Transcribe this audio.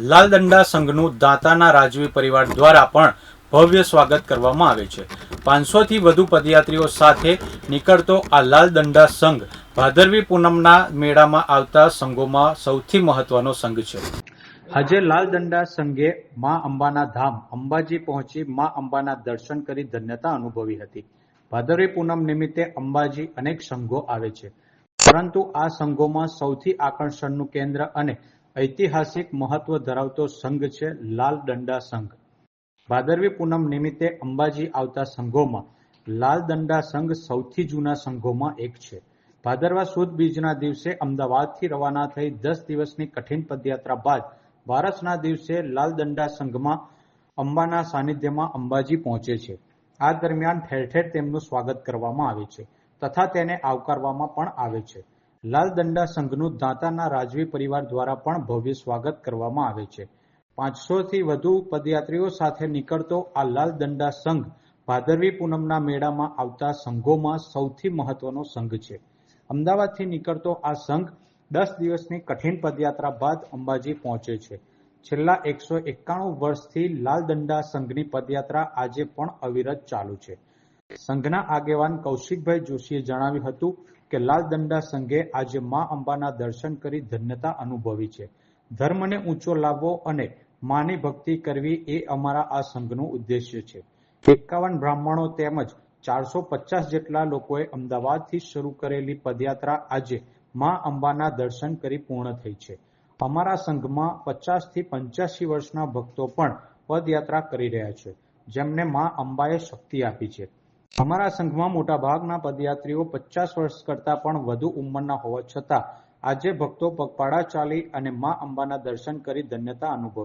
લાલદંડા સંઘનું દાંતાના રાજવી પરિવાર દ્વારા પણ ભવ્ય સ્વાગત કરવામાં આવે છે. પાંચસોથી વધુ પદયાત્રીઓ સાથે નીકળતો આ લાલદંડા સંઘ ભાદરવી પૂનમના મેળામાં આવતા સંઘોમાં સૌથી મહત્વનો સંઘ છે. આજે લાલદંડા સંઘે મા અંબાના ધામ અંબાજી પહોંચી મા અંબાના દર્શન કરી ધન્યતા અનુભવી હતી. ભાદરવી પૂનમ નિમિત્તે અંબાજી અનેક સંઘો આવે છે. પરંતુ આ સંઘોમાં સૌથી આકર્ષણનું કેન્દ્ર અને ઐતિહાસિક મહત્વ ધરાવતો સંઘ છે લાલ દંડા સંઘ. ભાદરવી પૂનમ નિમિત્તે અંબાજી આવતા સંઘોમાં લાલ દંડા સંઘ સૌથી જૂના સંઘોમાં એક છે. ભાદરવા સુદ બીજના દિવસે અમદાવાદથી રવાના થઈ દસ દિવસની કઠિન પદયાત્રા બાદ વારસના દિવસે લાલ દંડા સંઘમાં અંબાના સાનિધ્યમાં અંબાજી પહોંચે છે. આ દરમિયાન ઠેર ઠેર તેમનું સ્વાગત કરવામાં આવે છે તથા તેને આવકારવામાં પણ આવે છે. લાલ દંડા સંઘનું દાંતાના રાજવી પરિવાર દ્વારા પણ ભવ્ય સ્વાગત કરવામાં આવે છે. પાંચસોથી વધુ પદયાત્રીઓ સાથે નીકળતો આ લાલદંડા સંઘ ભાદરવી પૂનમના મેળામાં આવતા સંઘોમાં સૌથી મહત્વનો સંઘ છે. અમદાવાદથી નીકળતો આ સંઘ દસ દિવસની કઠિન પદયાત્રા બાદ અંબાજી પહોંચે છે. છેલ્લા એકસો એકાણું વર્ષથી લાલ દંડા સંઘની પદયાત્રા આજે પણ અવિરત ચાલુ છે. સંઘના આગેવાન કૌશિકભાઈ જોશીએ જણાવ્યું હતું કે લાલદંડા સંઘે આજે મા અંબાના દર્શન કરી ધન્યતા અનુભવી છે. ધર્મને ઊંચો લાવવો અને માની ભક્તિ કરવી એ અમારા આ સંઘનું ઉદ્દેશ્ય છે. એકાવન બ્રાહ્મણો તેમજ ચારસો પચાસ જેટલા લોકોએ અમદાવાદથી શરૂ કરેલી પદયાત્રા આજે મા અંબાના દર્શન કરી પૂર્ણ થઈ છે. અમારા સંઘમાં પચાસથી પંચ્યાસી વર્ષના ભક્તો પણ પદયાત્રા કરી રહ્યા છે, જેમને મા અંબાએ શક્તિ આપી છે. અમારા સંઘમાં મોટાભાગના પદયાત્રીઓ પચાસ વર્ષ કરતા પણ વધુ ઉંમરના હોવા છતાં આજે ભક્તો પગપાળા ચાલી અને મા અંબાના દર્શન કરી ધન્યતા અનુભવે